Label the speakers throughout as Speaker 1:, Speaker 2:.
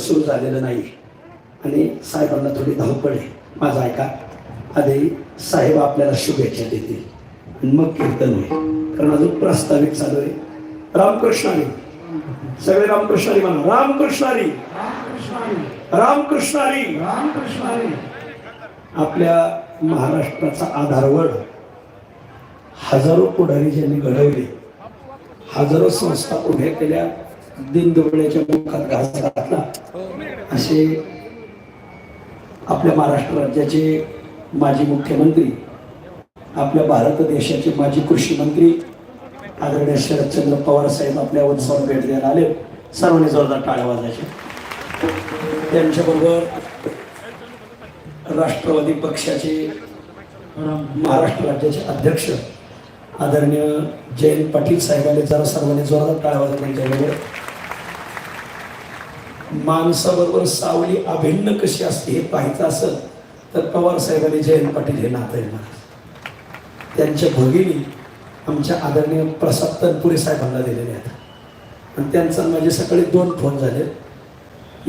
Speaker 1: सुरू झालेलं नाही. आणि साहेबांना थोडी धावपळ आहे. माझा ऐका. आधी साहेब आपल्याला शुभेच्छा देतील. आणि मग कीर्तन होईल. कारण अजून प्रास्ताविक चालू आहे. रामकृष्णारी सगळे रामकृष्णारी म्हणा. रामकृष्णारी रामकृष्णारी रामकृष्णारी आपल्या महाराष्ट्राचा आधारवड हजारो पुढारी ज्यांनी घडवले हजारो संस्था उभ्या केल्या दिनदुबळ्याच्या मुखात घास घातला. असे आपल्या महाराष्ट्र राज्याचे माजी मुख्यमंत्री आपल्या भारत देशाचे माजी कृषी मंत्री आदरणीय शरदचंद्र पवार साहेब आपल्या उत्सवात भेट द्यायला आले. सर्वांनी जोरदार टाळ्या वाजायचे त्यांच्याबरोबर राष्ट्रवादी पक्षाचे महाराष्ट्र राज्याचे अध्यक्ष आदरणीय जयंत पाटील साहेबांनी जरा सर्वांनी जोरदार टाळ्या वाजवल्या त्यांच्याबरोबर माणसाबरोबर सावली अभिन्न कशी असते हे पाहायचं असेल तर पवार साहेबांनी जयंत पाटील हे नातं आहे त्यांच्या भगिनी आमच्या आदरणीय प्रसाद तनपुरे साहेबांना दिलेले आहेत. आणि त्यांचा माझे सकाळी दोन फोन झाले.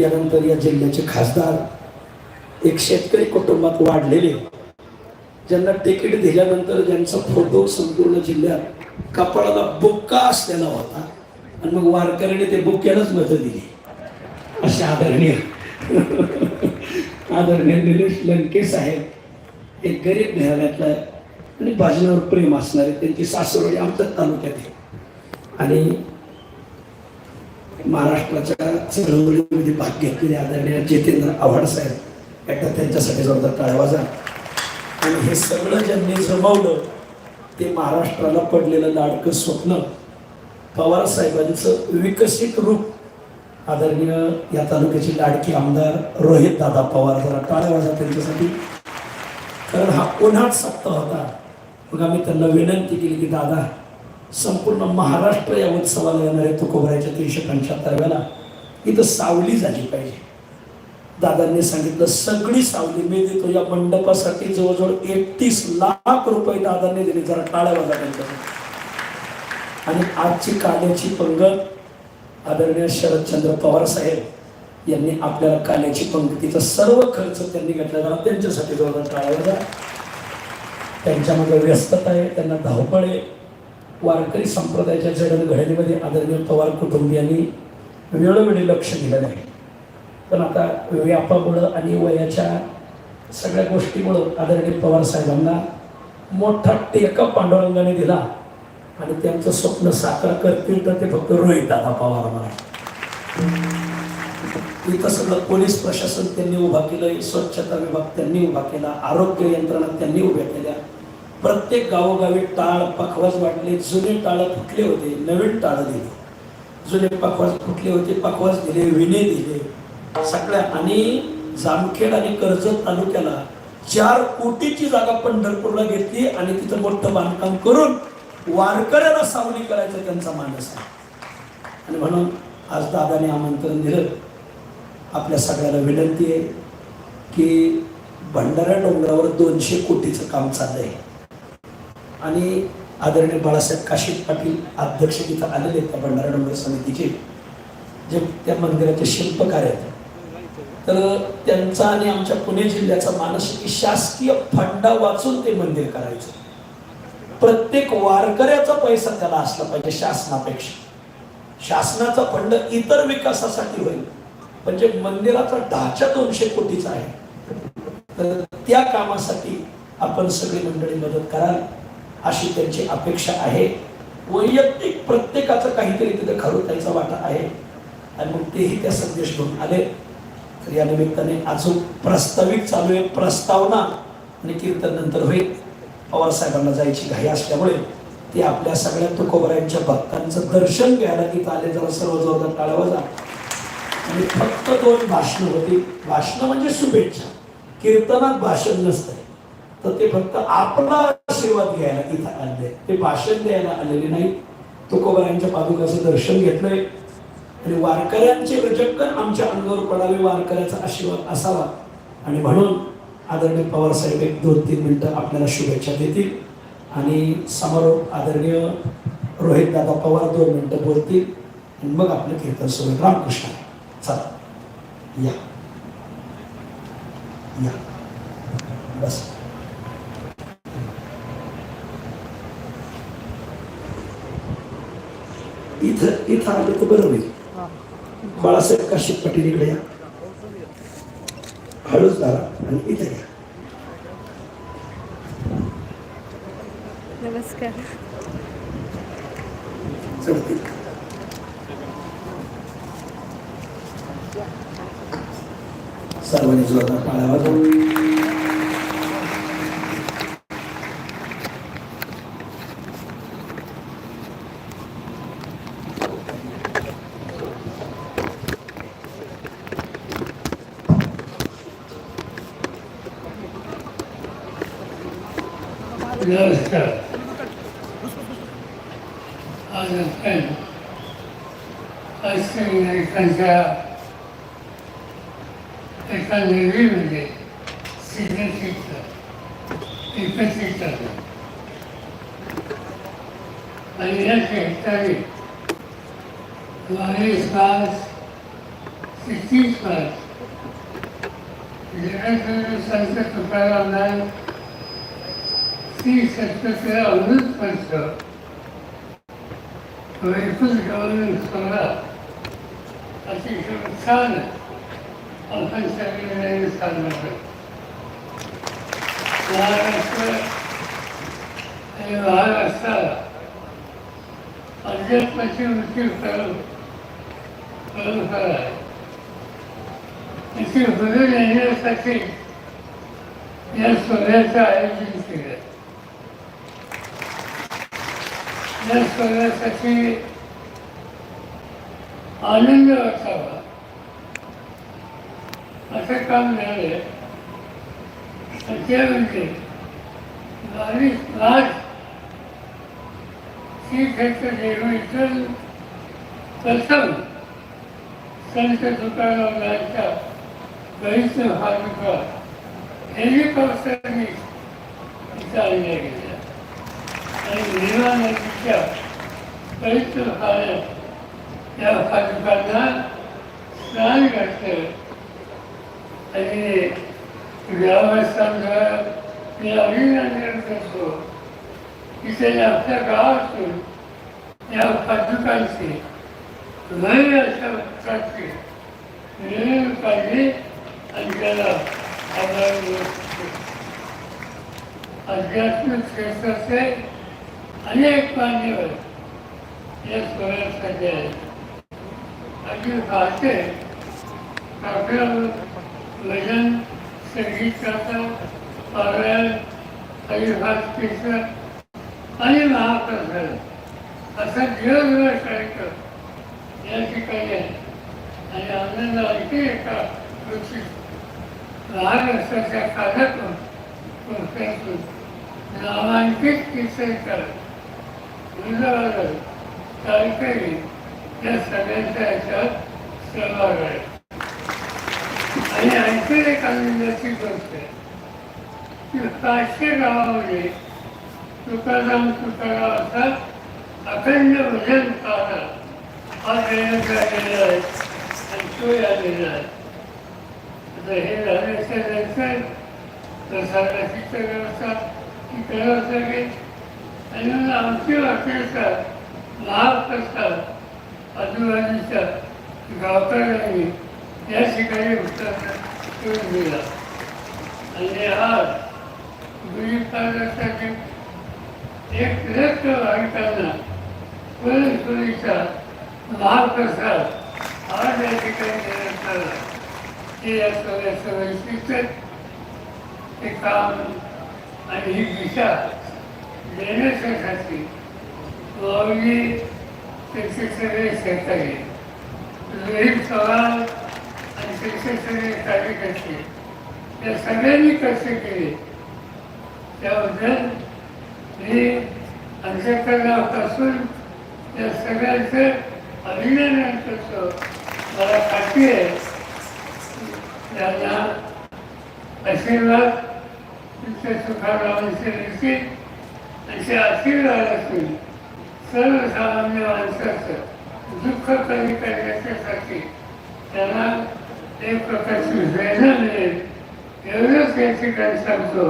Speaker 1: यानंतर या जिल्ह्याचे खासदार एक शेतकरी कुटुंबात वाढलेले. ज्यांना तिकीट दिल्यानंतर ज्यांचा फोटो संपूर्ण जिल्ह्यात कपाळाला बुक्का असलेला होता. आणि मग वारकऱ्याने ते बुक्क्यालाच मतं दिली. असे आदरणीय आदरणीय निलेश लंके साहेब एक गरीब घराण्यातला आणि भाजनावर प्रेम असणारे त्यांची सासरवाडी आमच्या तालुक्यात आहे आणि महाराष्ट्राच्या चळवळीमध्ये भाग घेतलेले आदरणीय जितेंद्र आव्हाड साहेब एकदा त्यांच्यासाठी जोरदार टाळवाजा आणि हे सगळं ज्यांनी जमवलं ते महाराष्ट्राला पडलेलं लाडकं स्वप्न पवार साहेबांचं विकसित रूप आदरणीय या तालुक्याचे लाडके आमदार रोहित दादा पवार जरा टाळ्या वाजा त्यांच्यासाठी. कारण हा उन्हाळ सप्ताह होता. मग आम्ही त्यांना विनंती केली की दादा संपूर्ण महाराष्ट्र या उत्सवाला येणारे तुकोबऱ्याच्या तीनशे पंच्याहत्तरव्याला इथं सावली झाली पाहिजे. दादांनी सांगितलं सगळी सावली मी देतो. या मंडपासाठी जवळजवळ एकतीस लाख रुपये दादांनी दिले. जरा टाळ्या वाजा त्यांच्यासाठी. आणि आजची काल्याची पंगत आदरणीय शरदचंद्र पवार साहेब यांनी आपल्याला काल्याची पंक्तीचा सर्व खर्च त्यांनी घेतला जाणार त्यांच्यासाठी जोरदार टाळायला वाजा त्यांच्यामध्ये व्यस्तता आहे त्यांना धावपळ आहे. वारकरी संप्रदायाच्या जडणघडणीमध्ये आदरणीय पवार कुटुंबियांनी वेळोवेळी लक्ष दिलं नाही. पण आता व्यापामुळं आणि वयाच्या सगळ्या गोष्टीमुळं आदरणीय पवार साहेबांना मोठा टेका पांडुरंगाने दिला. आणि त्यांचं स्वप्न साकार करतील तर ते फक्त रोहित दादा पवार मला इथं सगळं पोलीस प्रशासन त्यांनी उभा केलं स्वच्छता विभाग त्यांनी उभा केला आरोग्य यंत्रणा त्यांनी उभ्या केल्या. प्रत्येक गावोगावी टाळ पखवाज वाटले जुने टाळ फुटले होते नवीन टाळ दिले. जुने पखवाज फुटले होते पखवाज दिले विणे दिले. सगळ्या आणि जामखेड आणि कर्जत तालुक्याला चार कोटीची जागा पंढरपूरला घेतली आणि तिथं मोठं बांधकाम करून वारकऱ्याला सावली करायचं त्यांचा मानस आहे. आणि म्हणून आज दादाने आमंत्रण दिलं. आपल्या सगळ्याला विनंती आहे की भंडारा डोंगरावर दोनशे कोटीचं काम चाललंय. आणि आदरणीय बाळासाहेब काशीद पाटील अध्यक्ष तिथं आलेले आहेत त्या भंडारा डोंगर समितीचे जे त्या मंदिराचे शिल्पकार आहेत. तर त्यांचा आणि आमच्या पुणे जिल्ह्याचा मानस आहे की शासकीय फंडा वाचून ते मंदिर करायचं. प्रत्येक वारकऱ्याचा पैसा त्याला असला पाहिजे शासनापेक्षा. शासनाचा फंड इतर विकासासाठी होईल. म्हणजे मंदिराचा ढाचा दोनशे कोटीचा आहे. तर त्या कामासाठी आपण सगळी मंडळी मदत कराल अशी त्यांची अपेक्षा आहे. वैयक्तिक प्रत्येकाचं काहीतरी तिथे खरोतायचा वाटा आहे. आणि मग तेही त्या संदेश घेऊन आले. तर या निमित्ताने अजून प्रस्ताविक चालू आहे. प्रस्तावना आणि कीर्तन नंतर होईल. पवारसाहेबांना जायची घाई असल्यामुळे ते आपल्या सगळ्या तुकोबऱ्यांच्या भक्तांचं दर्शन घ्यायला तिथं आले. जरा सर्व जोरदार टाळावा जा आणि फक्त दोन भाषणं होती. भाषणं म्हणजे शुभेच्छा. कीर्तनात भाषण नसतंय. तर ते फक्त आपला आशीर्वाद घ्यायला तिथं आले. ते भाषण द्यायला आलेले नाही. तुकोबरायांच्या पादुकाचं दर्शन घेतलंय. आणि वारकऱ्यांचे रजक्कन आमच्या अंगावर पडावे. वारकऱ्याचा आशीर्वाद असावा. आणि म्हणून आदरणीय पवार साहेब एक दोन तीन मिनिटं आपल्याला शुभेच्छा देतील. आणि समारोप आदरणीय रोहित दादा पवार दोन मिनिटं बोलतील. आणि मग आपलं कीर्तन सुरू रामकृष्ण. चला. या. या. बस. इथं इथं आलं तर बरं होईल. बाळासाहेब काशीप पाटील इकडे या. हळूच धरा आणि इथे या.
Speaker 2: नमस्कार.
Speaker 1: चढतील सर्वांनी जोरदार टाळ्या
Speaker 3: नमस्कार आज आपण पश्चिम नागरिकांच्या एका निर्णयामध्ये सिग्नेचरचं एकत्रित झालं आणि या ठिकाणी बावीस मार्च ते तीस मार्च जगात संत तुकाराम नाईक ती शस्त्रक्रिया अमृत पंच एकच गव्हर्नमेंट सांगा अतिशय छान आपण सगळे साजरा करतो महाराष्ट्र आणि महाराष्ट्राला अध्यात्माची वृत्ती करून परंपरा आहे. इथे हृदय येण्यासाठी या सोहळ्याचं आयोजन केलं. या सगळ्यासाठी आनंद असावा. असं काम झालं. त्यामध्ये बावीस मार्च श्री क्षेत्र निर्मिती प्रथम संत तुकारामांच्या गणित भाविका हेलिकॉप्टरने चालले गेले. आणि भीमा नदीच्या पवित्र पाण्यात या भाविकांना स्नान घातलं आणि ग्रामस्थांद्वारा मी अभिनंदन करतो. की त्यांनी आपल्या गावातून या पादुकांची भव्य अशा प्रकारची निर्णय पाहिजे आणि त्याला आभार व्यक्त आध्यात्मिक क्षेत्राचे अनेक मान्यवर या सोहळ्यासाठी आहेत आणि पाहते आपलं भजन संगीत करतात पारायण हरिभात आणि महाप्रसाद असा दिवसभर कार्यक्रम या ठिकाणी आहे आणि आनंद आणखी एका कृषी महाराष्ट्राच्या कानातून पुस्तकातून नामांकित कीर्तनकार वृंदावन कार्यकारी या सगळ्यांच्या याच्यात सहभाग आहे आणि आणखी एक आनंदाची गोष्ट आहे की पाचशे गावामध्ये तुकाराम तुकाराम असा अखंड भजन पाहणा हा देण्यात आलेला आहे आणि तो आलेला आहे आता हे झाल्याच्यानंतर प्रसादाची तर व्यवस्था ती करावं लागेल आणि मग आमची वाटेचा महाप्रसाद आजूबाजूच्या गावकऱ्यांनी या ठिकाणी उत्तर दिला. आणि आज गुढीपाडव्यासाठी एक लक्ष भाविकांना पुरणपुरीचा महाप्रसाद आज या ठिकाणी देण्यात आला हे या सगळ्याचं वैशिष्ट्य ते काम आणि ही दिशा देण्यासाठी वावली त्याचे सगळे सहकारी रोहित चव्हाण आणि त्याचे सगळे कार्यकर्ते या सगळ्यांनी कष्ट केले. त्याबद्दल मी अंशकरणापासून त्या सगळ्यांचं अभिनंदन करतो. मला खात्री आहे. त्यांना आशीर्वाद. तुमच्या सुखारामांचे देतील असे आशीर्वाद असून सर्वसामान्य माणसाचं दुःख कमी करण्याच्यासाठी त्यांना एक प्रकारची वेदना मिळेल. एवढंच या ठिकाणी सांगतो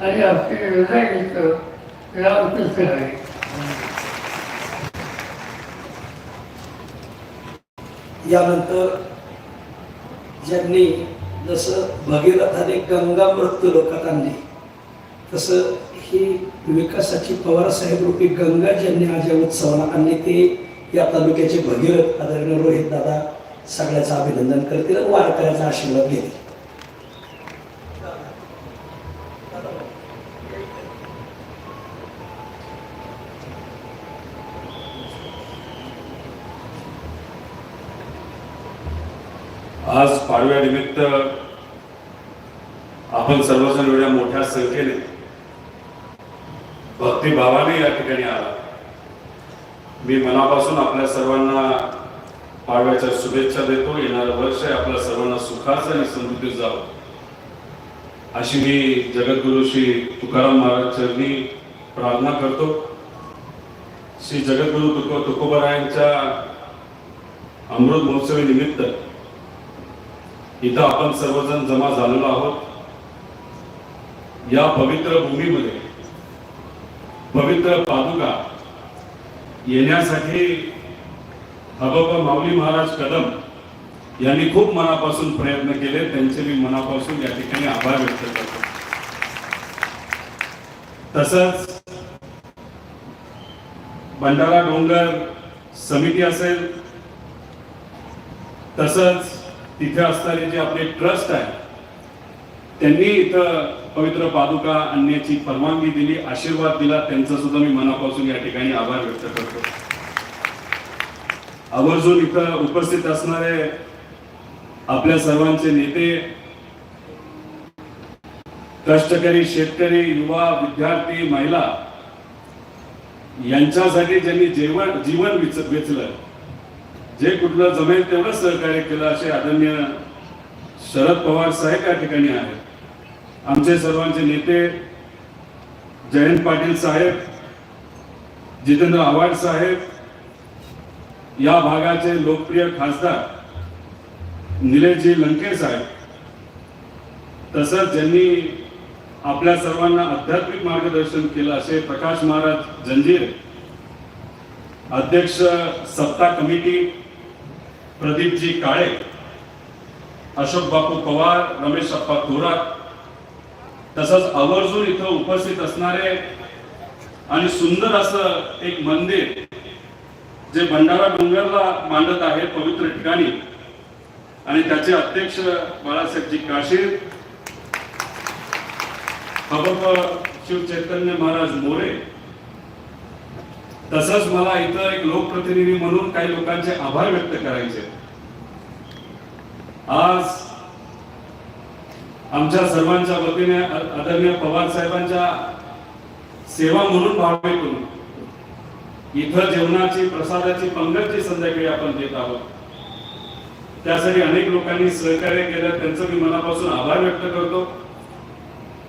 Speaker 3: आणि आपली हृदय घेतो. रामकृष्ण आहे
Speaker 1: यानंतर ज्यांनी जसं भगीरथाने गंगा मृत्यू लोकात आणली तसं हे विकासाची पवार साहेब रूपी गंगा ज्यांनी आज या उत्सवाला आणले ते या तालुक्याचे भगीरथ आदरणीय रोहित दादा सगळ्याचं अभिनंदन करतील आणि वारकऱ्याचा आशीर्वाद घेतील.
Speaker 2: आज पाडव्यानिमित्त आपण सर्वजण एवढ्या मोठ्या संख्येने भक्तिभावाने या ठिकाणी आला. मी मनापासून आपल्या सर्वांना पाडव्याच्या शुभेच्छा देतो. येणारं वर्ष आपल्या सर्वांना सुखाचं आणि समृद्धीत जावं. अशी मी जगद्गुरु श्री तुकाराम महाराज चरणी प्रार्थना करतो. श्री जगद्गुरु तुको तुकोबरायांच्या अमृत महोत्सवी निमित्त इथं आपण सर्वजण जमा झालेलो आहोत. या पवित्र भूमीमध्ये पवित्र पादुका येण्यासाठी हबप माऊली महाराज कदम यांनी खूप मनापासून प्रयत्न केले. त्यांचे मी मनापासून या ठिकाणी आभार व्यक्त करतो. तसंच बंडारा डोंगर समिती असेल तसंच तिथे असणारे जे आपले ट्रस्ट आहे त्यांनी इथं पवित्र पादुका आणण्याची परवानगी दिली आशीर्वाद दिला त्यांचा सुद्धा मी मनापासून या ठिकाणी आभार व्यक्त करतो. आवर्जून इथं उपस्थित असणारे आपल्या सर्वांचे नेते कष्टकरी शेतकरी युवा विद्यार्थी महिला यांच्यासाठी ज्यांनी जेवण जीवन वेचलं जे कुठलं जमेल तेवढं सहकार्य केलं असे आदरणीय शरद पवार साहेब या ठिकाणी आहेत. आमचे सर्वांचे नेते जयंत पाटील साहेब जितेंद्र आव्हाड साहेब या भागाचे लोकप्रिय खासदार निलेशजी लंके साहेब. तसंच ज्यांनी आपल्या सर्वांना आध्यात्मिक मार्गदर्शन केलं असे प्रकाश महाराज जंजीर अध्यक्ष सत्ता कमिटी प्रदीपजी काळे अशोक बापू पवार रमेश अप्पा थोरात तसंच आवर्जून इथं उपस्थित असणारे आणि सुंदर असं एक मंदिर जे भंडारा डोंगरला मांडत आहे पवित्र ठिकाणी. आणि त्याचे अध्यक्ष बाळासाहेबजी काशीर हबप शिव चैतन्य महाराज मोरे. तसंच मला इथं एक लोकप्रतिनिधी म्हणून काही लोकांचे आभार व्यक्त करायचे. आज आमच्या सर्वांच्या वतीने आदरणीय पवार साहेबांच्या सेवा म्हणून भावेतून इथं जेवणाची प्रसादाची पंगतची संध्याकाळी आपण देत आहोत. त्यासाठी अनेक लोकांनी सहकार्य केलं. त्यांचं मी मनापासून आभार व्यक्त करतो.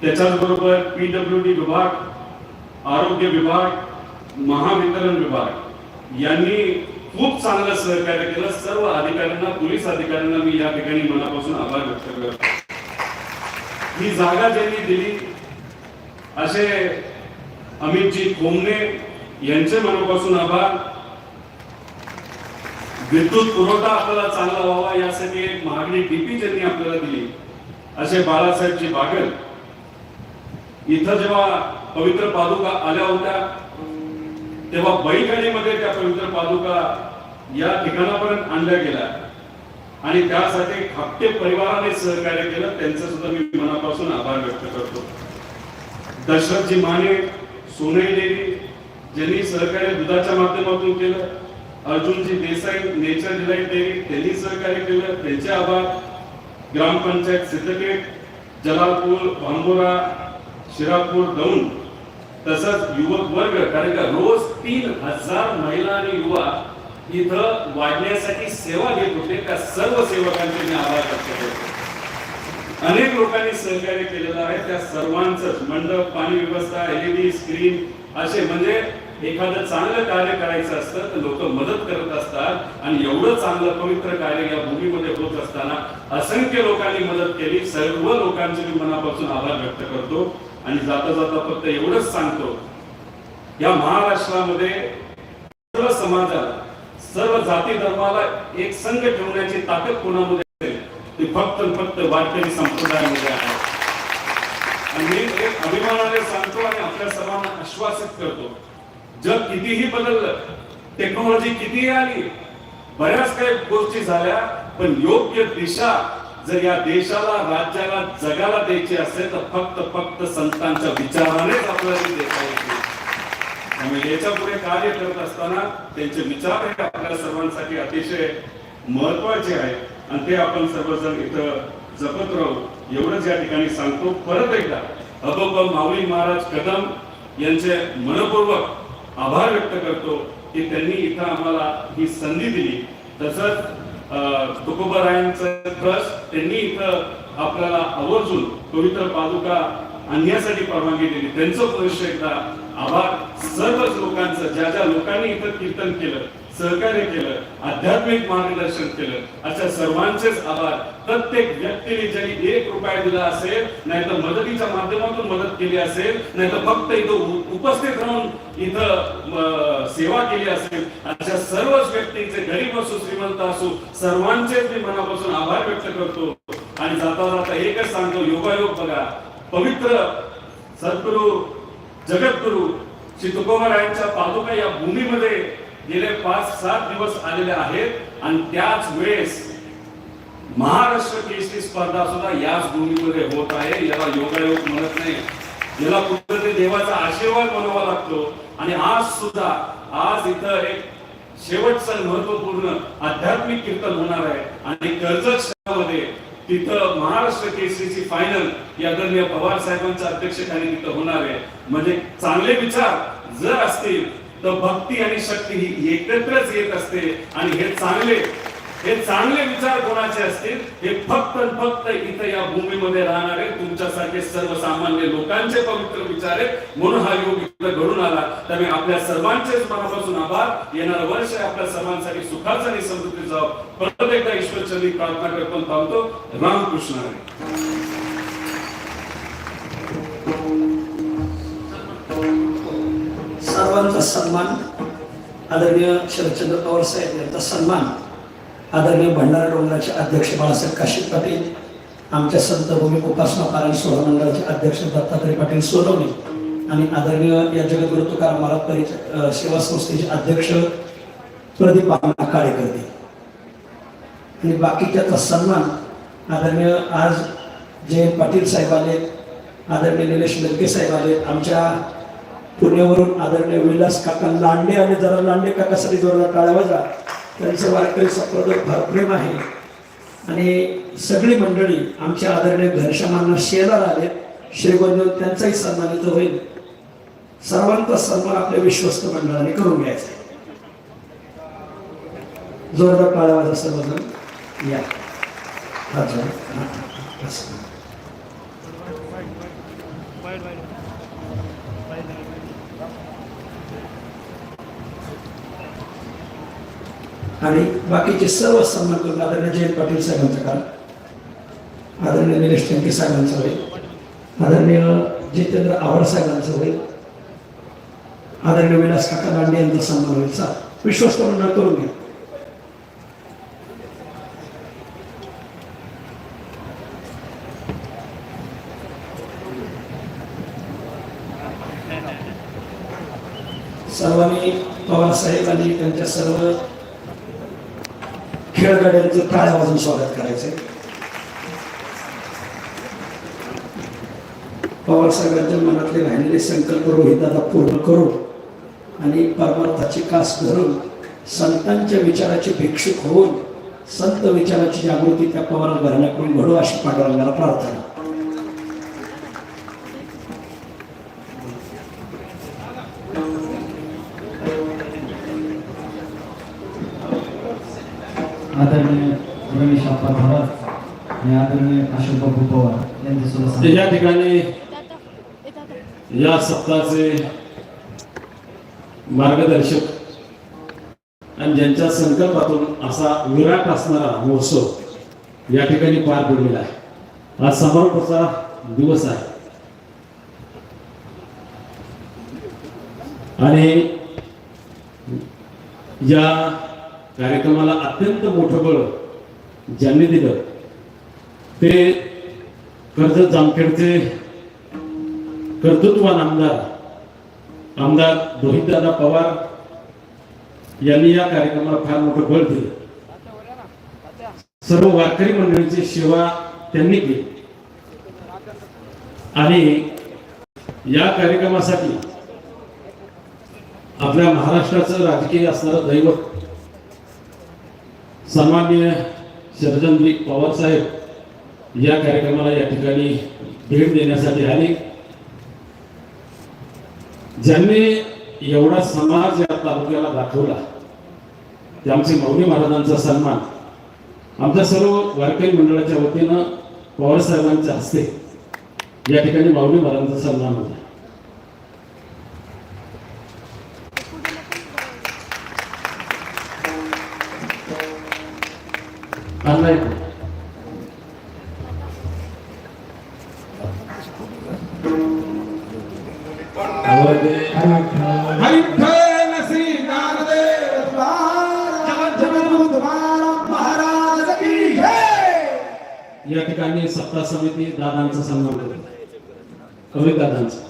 Speaker 2: त्याच्याच बरोबर पीडब्ल्यू डी विभाग आरोग्य विभाग महावितरण विभाग यांनी खूप चांगलं सहकार्य केलं. सर्व अधिकाऱ्यांना पोलीस अधिकाऱ्यांना मी या ठिकाणी मनापासून आभार व्यक्त करतो. ही जागा त्यांनी दिली असे अमितजी खोमणे यांचे मनापासून आभार. विद्युत पुरवठा आपल्याला चांगला व्हावा यासाठी एक मागणी डीपी ज्यांनी आपल्याला दिली असे बाळासाहेबजी बागल. इथं जेव्हा पवित्र पादुका आल्या होत्या तेव्हा बैलगाडीमध्ये त्या पवित्र पादुका या ठिकाणापर्यंत आणल्या गेल्या. आणि त्यासाठी खापटे परिवाराने सहकार्य केलं त्यांचं सुद्धा मी मनापासून आभार व्यक्त करतो. दशरथजी माने सोनई देवी ज्यांनी सहकार्य दुधाच्या माध्यमातून केलं अर्जुनजी देसाई नेचर डिलाईट देवी त्यांनी सहकार्य केलं त्यांचे आभार. ग्रामपंचायत सिद्धपेठ जलालपूर भांबोरा शिरापूर दौंड तसंच युवक वर्ग कारण का रोज तीन हजार महिला आणि युवा इथं वाढण्यासाठी सेवा घेत होते. त्या सर्व सेवकांचे मी आभार व्यक्त करतो. अनेक लोकांनी सहकार्य केलेलं आहे. त्या सर्वांच मंडप पाणी व्यवस्था एलईडी स्क्रीन असे म्हणजे एखादं चांगलं कार्य करायचं असतं तर लोक मदत करत असतात आणि एवढं चांगलं पवित्र कार्य या भूमीमध्ये होत असताना असंख्य लोकांनी मदत केली. सर्व लोकांचे मी मनापासून आभार व्यक्त करतो. आणि जाता जाता फक्त एवढंच सांगतो या महाराष्ट्रामध्ये सर्व समाजाला सर्व जाती धर्माला एक संघ ठेवण्याची ताकद कोणामध्ये असेल ती फक्त फक्त वारकरी संप्रदायामध्ये आहे. आणि मी एक अभिमानाने सांगतो आणि आपल्या सर्वांना आश्वासित करतो जग कितीही बदललं टेक्नॉलॉजी कितीही आली बऱ्याच काही गोष्टी झाल्या पण योग्य दिशा जर या देशाला राज्याला जगाला द्यायची असेल तर फक्त फक्त संतांच्या विचारानेच आपल्याला देता येईल. त्यामुळे याच्यापुढे कार्य करत असताना त्यांचे विचार हे आपल्या सर्वांसाठी अतिशय महत्त्वाचे आहेत. आणि ते आपण सर्वजण इथं जपत राहू. एवढंच या ठिकाणी सांगतो. परत एकदा अबब माऊली महाराज कदम यांचे मनपूर्वक आभार व्यक्त करतो की त्यांनी इथं आम्हाला ही संधी दिली. तसंच अं, तुकोबारायांचं ट्रस्ट त्यांनी इथं आपल्याला आवर्जून पवित्र पादुका आणण्यासाठी परवानगी दिली. त्यांचं पुरुष एकदा आभार सर्वच लोकांचं ज्या ज्या लोकांनी इथं कीर्तन केलं सहकार्य केलं आध्यात्मिक मार्गदर्शन केलं अशा सर्वांचेच आभार. प्रत्येक व्यक्तीने जरी एक रुपया दिला असेल नाही तर मदतीच्या माध्यमातून मदत केली असेल नाही तर फक्त इथं उपस्थित राहून इथं सेवा केली असेल अशा सर्वच व्यक्तींचे गरीब असो श्रीमंत असो सर्वांचेच मी मनापासून आभार व्यक्त करतो. आणि जाता जाता एकच सांगतो योगायोग बघा. पवित्र सद्गुरु जगद्गुरु श्री तुकोबारायांच्या पादुका या भूमीमध्ये गेले पाच सात दिवस आलेले आहेत आणि त्याच वेळेस महाराष्ट्र केसरी स्पर्धा सुद्धा याच भूमीमध्ये होत आहे. याला योगायोग म्हणत नाही. याला कुठेतरी देवाचा आशीर्वाद म्हणावा लागतो. आणि आज सुद्धा आज इथं एक शेवटचं महत्त्वपूर्ण आध्यात्मिक कीर्तन होणार आहे. आणि कर्जत शहरामध्ये तिथं महाराष्ट्र केसरीची फायनल या आदरणीय पवार साहेबांच्या अध्यक्षतेखाली तिथं होणार आहे. म्हणजे चांगले विचार जर असतील तर भक्ती आणि शक्ती ही एकत्रच येत असते. आणि हे चांगले हे चांगले विचार कोणाचे असतील? हे फक्त फक्त इथं या भूमीमध्ये राहणारे तुमच्यासारखे सर्वसामान्य लोकांचे पवित्र विचार आहेत. म्हणून हा योग इथं घडून आला. त्यामुळे आपल्या सर्वांचेच मनापासून आभार. येणारं वर्ष आपल्या सर्वांसाठी सुखाचं आणि समृद्धी जावं परत एकदा ईश्वरचंदी प्रार्थना करतो थांबतो. रामकृष्ण
Speaker 1: सर्वांचा सन्मान आदरणीय शरदचंद्र पवार साहेब यांचा सन्मान आदरणीय भंडारा डोंगराचे अध्यक्ष बाळासाहेब काशीद पाटील आमच्या संत भूमी उपासना पारायण सोहळा मंडळाचे अध्यक्ष दत्तात्रय पाटील सोनवणे आणि आदरणीय या जगद्गुरु तुकाराम महाराज परिचय सेवा संस्थेचे अध्यक्ष प्रदीप अण्णा काळेकर्ते आणि बाकीच्याचा सन्मान आदरणीय आज जयंत पाटील साहेब आले आदरणीय निलेश लंके साहेब आले आमच्या पुण्यावरून आदरणीय विलास काका लांडे आणि जरा लांडे काकासाठी जोरदार टाळ्या वाजा त्यांचं वारकरी संप्रदाय फार प्रेम आहे. आणि सगळी मंडळी आमच्या आदरणीय घनश्यामांना शेजार आले. श्रीगोंद त्यांचाही सन्मानित होईल. सर्वांचा सन्मान आपल्या विश्वस्त मंडळाने करून घ्यायचा आहे. जोरदार टाळ्या वाजा सर्वजण. या. हात जोडा. हा, हा, असं. आणि बाकीचे सर्व संबंध आदरणीय जयंत पाटील साहेबांचा काल आदरणीय निलेश टेंके साहेबांचा होईल. आदरणीय जितेंद्र आव्हाड साहेबांचं होईल. आदरणीय विलास काका दांडे यांचा सन्मान होईल. सा विश्वस्त मंडळ करून घ्या. सर्वांनी पवार साहेब आणि त्यांच्या सर्व खेळगड्यांचं टाळ्या वाजून स्वागत करायचंय. पवार साहेबांच्या मनातले राहिलेले संकल्प रोहित पूर्ण करून आणि परमार्थाची कास धरून संतांच्या विचाराचे भिक्षुक होऊन संत विचाराची जागृती त्या पवार घराण्याकडून घडू अशी पांडुरंगाला प्रार्थना.
Speaker 4: आणि आदरणीय अशोक बाबू पवार यांचे
Speaker 5: या ठिकाणी या सप्ताहाचे मार्गदर्शक आणि ज्यांच्या संकल्पातून असा विराट असणारा महोत्सव या ठिकाणी पार पडलेला आहे. हा समारोपाचा दिवस आहे. आणि या कार्यक्रमाला अत्यंत मोठं बळ ज्यांनी दिलं ते कर्जत जामखेडचे कर्तृत्वान आमदार आमदार रोहितदादा पवार यांनी या कार्यक्रमाला फार मोठं बळ दिलं. सर्व वारकरी मंडळीची सेवा त्यांनी केली. आणि या कार्यक्रमासाठी आपल्या महाराष्ट्राचं राजकीय असणारं दैवत सन्मान्य शरदनजी पवार साहेब या कार्यक्रमाला या ठिकाणी भेट देण्यासाठी आले. ज्यांनी एवढा समाज या तालुक्याला दाखवला ते आमचे मौनी महाराजांचा सन्मान. आमच्या सर्व वारकरी मंडळाच्या वतीनं पवार साहेबांच्या हस्ते या ठिकाणी माऊली महाराजांचा सन्मान होता. आणलाय सत्ता समिती दादांचा सन्मान करते. कवी दादांचा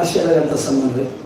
Speaker 6: घनश्याम अण्णा शेलार